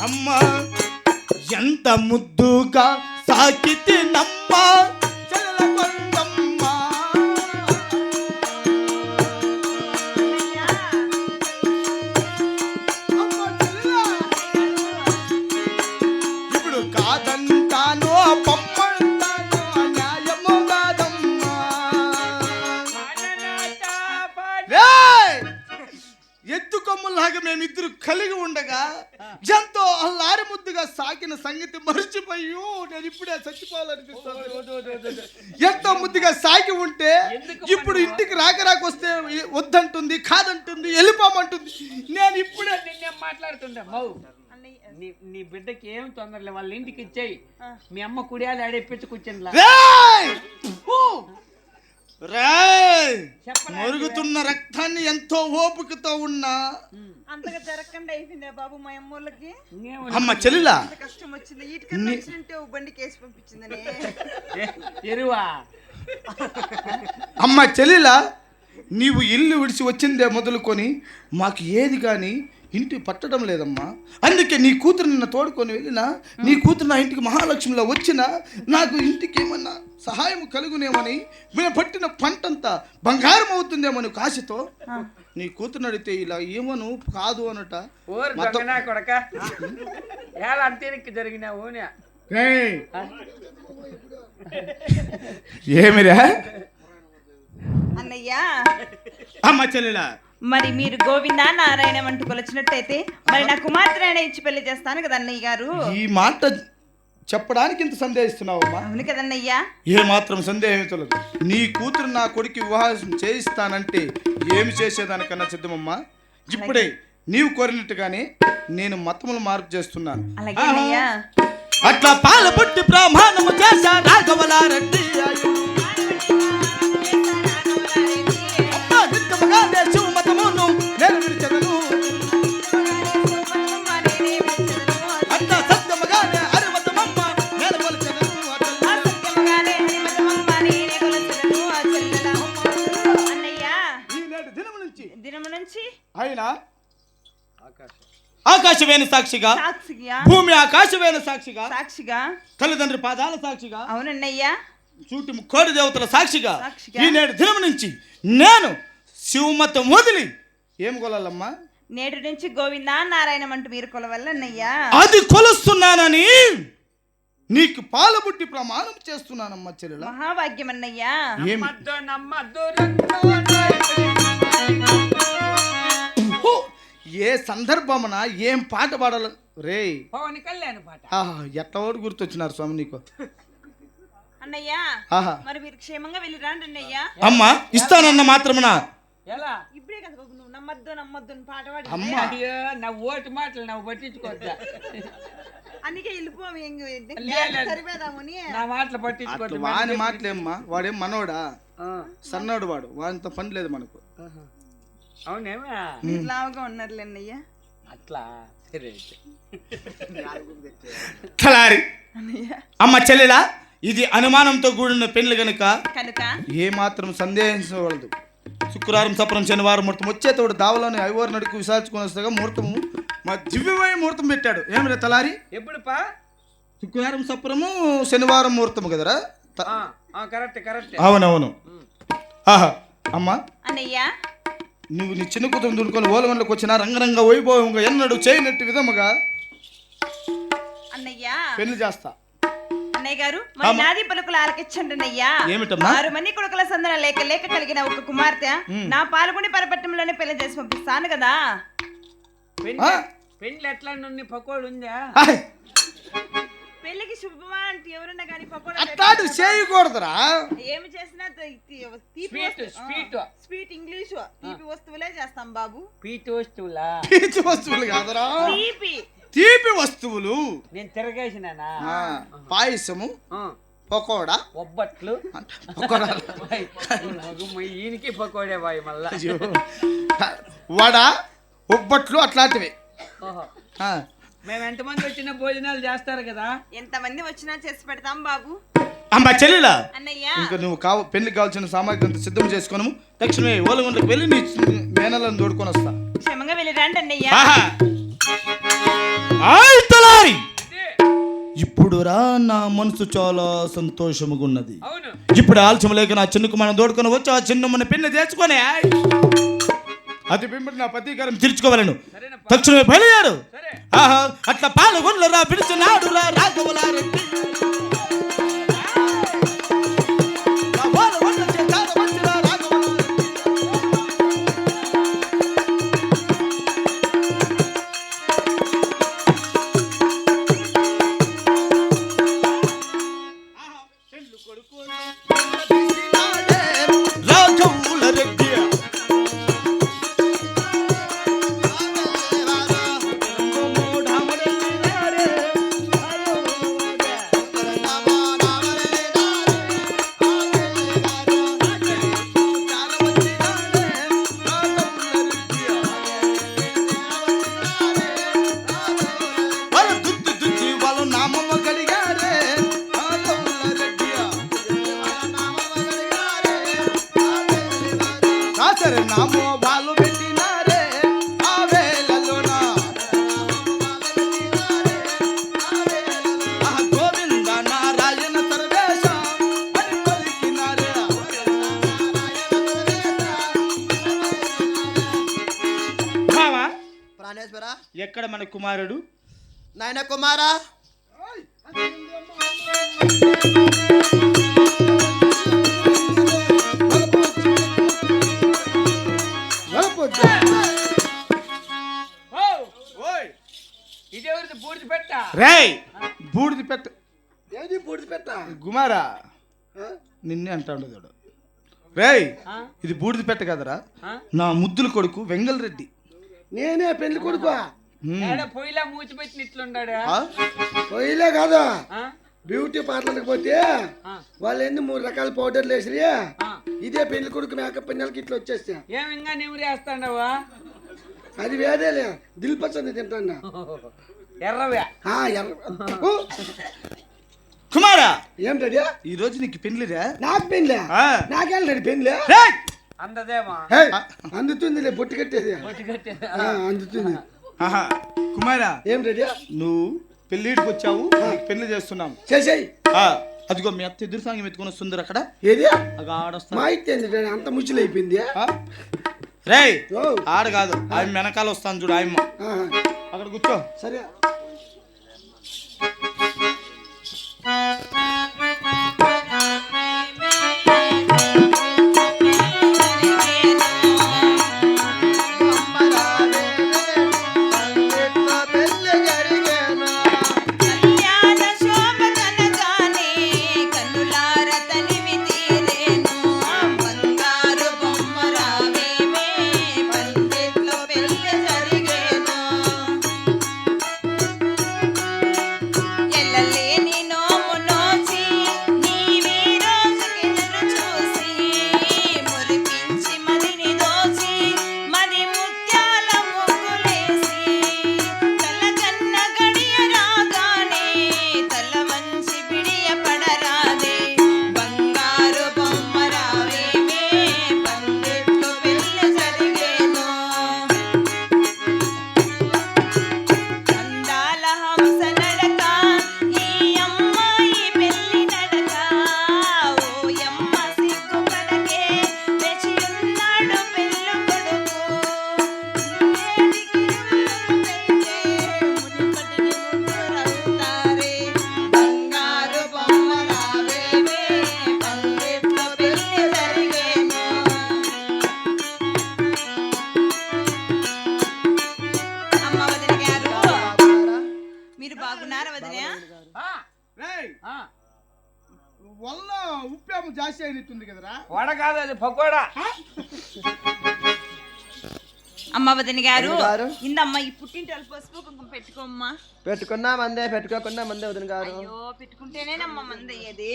అమ్మా ఎంత ముద్దుగా సాకితి నమ్మ. ఇప్పుడు కాదంటాను రేయ్! ఎత్తు కొమ్ములాగా మేమిద్దరు కలిగి ఉండగా ఎంతో అల్లారి ముద్దుగా సాగిన సంగతి మర్చిపోయి. నేను ఇప్పుడే చచ్చిపోవాలనిపిస్తుంది. ఎంతో ముద్దుగా సాగి ఉంటే ఇప్పుడు ఇంటికి రాక రాక వస్తే వద్దంటుంది కాదంటుంది వెళ్ళిపోమంటుంది. నేను ఇప్పుడే నిన్నే మాట్లాడుతుంటా మౌ. నీ నీ బిడ్డకి ఏం తొందరలే వాళ్ళ ఇంటికి ఇచ్చేయి. మీ అమ్మ కుడియాలు ఆడేపించి కూర్చొని రేయ్! మరుగుతున్న రక్తాన్ని ఎంతో ఓపికతో ఉన్నా అంతగా జరగకుండా అయిపోయిందా బాబు మా అమ్మోళ్ళకి? అమ్మ చెల్లిలా? కష్టం వచ్చింది. ఇటుకన్నా వచ్చినంటే ఓ బండి కేసు పంపించిందని. ఎరువా? అమ్మ చెల్లిలా? నీవు ఇల్లు విడిచి వచ్చిందే మొదలుకొని మాకు ఏది కానీ ఇంటి పట్టడం లేదమ్మా. అందుకే నీ కూతురు నిన్న తోడుకొని వెళ్ళినా నీ కూతురు నా ఇంటికి మహాలక్ష్మిలో వచ్చినా నాకు ఇంటికి ఏమన్నా సహాయం కలుగునేమని మేము పట్టిన పంటంతా బంగారం అవుతుందేమో నీ కాశతో నీ కూతురు అడిగితే ఇలా ఏమను కాదు అనట. కొడక? ఏమిరా? అన్నయ్య. అమ్మ చెల్లెలా? మరి మీరు గోవిందా నారాయణ అంటూ కొలిచినట్టయితే మరి నా కుమార్తెనైనా ఇచ్చి పెళ్ళి చేస్తాను కదా అన్నయ్య గారు? ఈ మాట చెప్పడానికి ఇంత సందేహిస్తున్నావమ్మా. అవును కదన్నయ్య ఏ మాత్రం సందేహం తొలదు. నీ కూతురు నా కొడుకు వివాహం చేయిస్తానంటే ఏమి చేసేదానికన్నా సిద్ధమమ్మా? ఇప్పుడే నీవు కోరినట్టుగానే నేను మతములు మార్పు చేస్తున్నాను. అలాగే అన్నయ్య. అట్లా పాల పుట్టి దినము నుంచి ఆయన ఆకాశవేణ సాక్షిగా సాక్షిగా భూమి ఆకాశవేణ సాక్షిగా సాక్షిగా తల్లిదండ్రి పాదాల సాక్షిగా అవునన్నయ్య. చూటి కోడి దేవతల సాక్షిగా. ఈ నేడు దినం నుంచి నేను శివమతం వదిలి ఏం కొలాలమ్మా? నేటి నుంచి గోవిందా నారాయణ అంటూ మీరు కొలవల్లన్నయ్యా. అది కొలుస్తున్నానని నీకు పాలబుట్టి ప్రమాణం చేస్తున్నానమ్మా చెల్లెల. మహాభాగ్యం అన్నయ్యా నమ్మద్దు, నమ్మద్దు, ఏ సందర్భమున ఏం పాట పాడాల? రే పవన్ కళ్యాణ్ పాట. ఆహా ఎట్లా వాడు గుర్తొచ్చినారు స్వామి నీకు? అన్నయ్య ఆహా. మరి మీరు క్షేమంగా వెళ్ళి రాండి అన్నయ్య. అమ్మా ఇస్తానన్న మాత్రమున. ఎలా? ఇప్పుడే కదా బాబు నువ్వు నమ్మద్దు నమ్మద్దు పాట పాడి. అమ్మ. అయ్యో నా ఓటు మాటలు నువ్వు పట్టించుకోవద్దా? అందుకే వెళ్ళిపోము ఇంక లేదు. సరిపోదామని నా మాటలు పట్టించుకోవద్దు వాని మాటలేమ్మా. వాడేం మనోడా? ఆ, సన్నాడు వాడు. వానితో పని లేదు మనకు. అవునేమా? లావుగా ఉన్నారులే అన్నయ్య అట్లా? సరే. తలారి. అమ్మ చెల్లెలా? ఇది అనుమానంతో కూడిన పెళ్ళి గనుక కనుక? ఏ మాత్రం సందేహించవలదు. శుక్రవారం సప్రం శనివారం ముహూర్తం వచ్చేతోడు దావలోని ఐవోరు నడుకు విసార్చుకొని వస్తాగా ముహూర్తము మా దివ్యమయ ముహూర్తం పెట్టాడు. ఏం రే తలారి? ఎప్పుడు పా శుక్రవారం సప్రము శనివారం ముహూర్తము కదరా? త- ఆ, ఆ, కరెక్ట్ కరెక్ట్. అవునవును. ఆహా అమ్మా. అన్నయ్య నువ్వు నీ చిన్న కూతురు దుడుకొని ఓలగండ్లకు వచ్చిన రంగరంగ వైభవంగా ఎన్నడు చేయనట్టు విధముగా అన్నయ్య. పెళ్ళి చేస్తా. అన్నయ్య గారు మరి నాది పలుకులు ఆలకించండి అన్నయ్య. ఏమిటమ్మా? ఆరు మంది కొడుకుల సందన లేక లేక కలిగిన ఒక కుమార్తె. నా పాల్గొని పరపట్టంలోనే పెళ్ళి చేసి పంపిస్తాను కదా. పెండ్లి ఎట్లా నుండి పకోడు ఉందా ఆయ్, పెళ్ళికి శుభమా అంటే ఎవరన్నా కానీ పకోడా అట్లాంటి చేయకూడదురా. ఏమి చేసినా తీపి స్వీట్ స్వీట్. Sweet English. తీపి వస్తువులే చేస్తాం బాబు. పీచు వస్తువులా? పీచు వస్తువులు కాదురా. తీపి. తీపి వస్తువులు. నేను తిరగేసినానా? ఆ, పాయసము ఆ, పకోడా. ఒబ్బట్లు. పకోడా. వాయ్, మగమ్మ ఈయనకి పకోడే బాయ్ మళ్ళా. అయ్యో. వడ ఉబ్బట్లు అట్లాంటివి. ఓహో. ఆ, మేము ఎంతమంది వచ్చిన భోజనాలు చేస్తారు కదా? ఎంతమంది వచ్చినా చేసి పెడతాం బాబు. అమ్మ చెల్లెలా అన్నయ్య. ఇంకా నువ్వు కావ పెళ్ళికి కావాల్సిన సామాగ్రి అంతా సిద్ధం చేసుకున్నాము తక్షణమే ఓలగుండకు వెళ్ళి నీ మేనలను తోడుకొని వస్తా. క్షేమంగా వెళ్ళి రండి అన్నయ్య. ఆహా. అయితే ఇప్పుడు రా నా మనసు చాలా సంతోషముగా ఉన్నది అవును. ఇప్పుడు ఆలస్యం లేక నా చిన్న కుమారం దోడుకొని వచ్చి ఆ చిన్నమ్మని పిన్న తెచ్చుకొని అది పిమ్మటి నా ప్రతీకారం తీర్చుకోవాలను. తక్షణమే బయలుదేరు. సరే. అట్లా పాల్గొనరా పిలిచినాడు రా రాఘవులారెడ్డి మన కుమారుడు? నాయన కుమారా. ఇదెవరిది బూడిద పెట్ట. రేయ్ బూడిది పెట్ట? ఏది గుమారా నిన్నే అంటాడు చూడు రేయ్! ఆ? ఇది బూడిది పెట్ట కదరా? నా ముద్దుల కొడుకు వెంగల్ రెడ్డి నేనే పెళ్ళి కొడుకు? పొయ్యిలా మూచి పెట్టిన ఇట్లుండాడు ఆ? పోయిలే కాదు? బ్యూటీ పార్లర్కి పోతే. వాళ్ళు ఎన్ని మూడు రకాల పౌడర్లు వేసి. ఇదే పెళ్ళి కొడుకు మేకప్ పిన్నెలకి ఇట్లా వచ్చేస్తా. ఏం ఇంకా నిమిరేస్తాండవా అది వేరేలే. దిల్ పచ్చంది తింటాను ఎర్రవే. ఆ, ఎర్ర- కుమారా! ఏం రెడీ? ఈ రోజు నీకు పెళ్ళిరా నాకు పెళ్ళే ఆ. నాకేం రెడీ పెళ్ళే రేయ్! అందదేమా. అందుతుందిలే బొట్టు కట్టేది. అందుతుంది. ఆహా కుమారా ఏం రెడీ? నువ్వు పెళ్ళిడికి వచ్చావు పెళ్ళి చేస్తున్నాం. చేసేయి ఆ, అదిగో మీ అత్త ఎదురు సాంగి ఎత్తుకుని వస్తుంది అక్కడ. ఏది? మా ఏంది అంత ముచ్చులు అయిపోయింది ఆ? రేయ్ ఓ, ఆడ కాదు ఆమె వెనకాల వస్తాను చూడు ఆయమ్మ. అక్కడ కూర్చో. సరే. మీరు బాగున్నారా వదిన. వల్ల ఉప్పేమ జాస్తి అయినట్టుంది కదరా? వడ కాదు అది పకోడా. అమ్మ వదిన గారు. ఇందమ్మ ఈ పుట్టింటి వాళ్ళు పసుపు కుంకుమ పెట్టుకోమ్మా. పెట్టుకున్నా మందే పెట్టుకోకుండా మందే వదిన గారు. అయ్యో పెట్టుకుంటేనేనమ్మ మంది అయ్యేది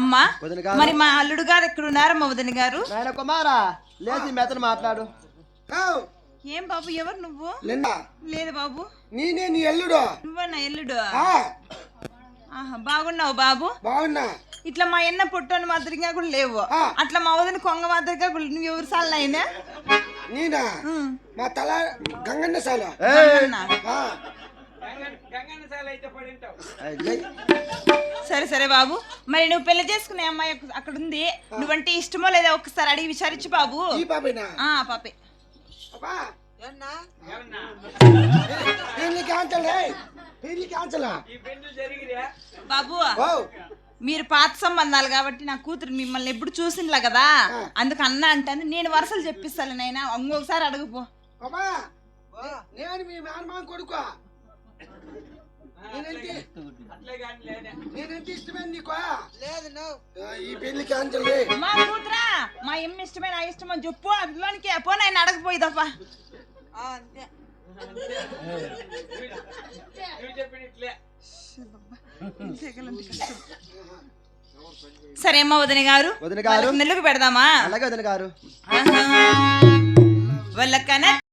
అమ్మా వదిన గారు. మరి మా అల్లుడు గారు ఎక్కడ ఉన్నారమ్మ వదిన గారు? నాయన కుమారా లేచి మెతను మాట్లాడు. ఏం బాబు ఎవరు నువ్వు? నిన్న లేదు బాబు. నేనే నీ ఎల్లుడు నువ్వా నా ఎల్లుడు. ఆ, ఆహా బాగున్నావు బాబు. బాగున్నా. ఇట్లా మా అన్న పొట్టని మాదిరిగా కూడా లేవు. ఆ. అట్లా మా వదిన కొంగ మాదిరిగా కూడా నువ్వు ఎవరు సాల్ అయినా నేనా? మా తల గంగన్న సాల? ఆ. సరే సరే బాబు. మరి నువ్వు పెళ్ళి చేసుకునే అమ్మాయి అక్క- అక్కడ ఉంది. నువ్వంటే ఇష్టమో లేదా ఒకసారి అడిగి విచారించు బాబు. ఈ పాపేనా? ఆ పాపే. పెళ్ళి క్యాన్సల్ పెళ్ళి క్యాన్సల్ బాబు మీరు పాత సంబంధాలు కాబట్టి నా కూతురు మిమ్మల్ని ఎప్పుడు చూసిందిలా కదా? అందుకు అన్న అంటాను నేను వరుసలు చెప్పిస్తాను నైనా ఇంకొకసారి అడుగుపో నేను మీ కొడుకు. నేనంటే ఇష్టమైన నీకు? లేదు ఈ పెళ్ళి క్యాన్సల్ మా కూతురా? మా ఎమ్మ ఇష్టమే నా ఇష్టమో చెప్పు అందులోనికి పో నేను అడగపోయిదప్పా సరే అమ్మ వదిన గారు వదిన గారు. నెల్లుకు పెడదామా అలాగే వదిన గారు ఆహా. వాళ్ళకన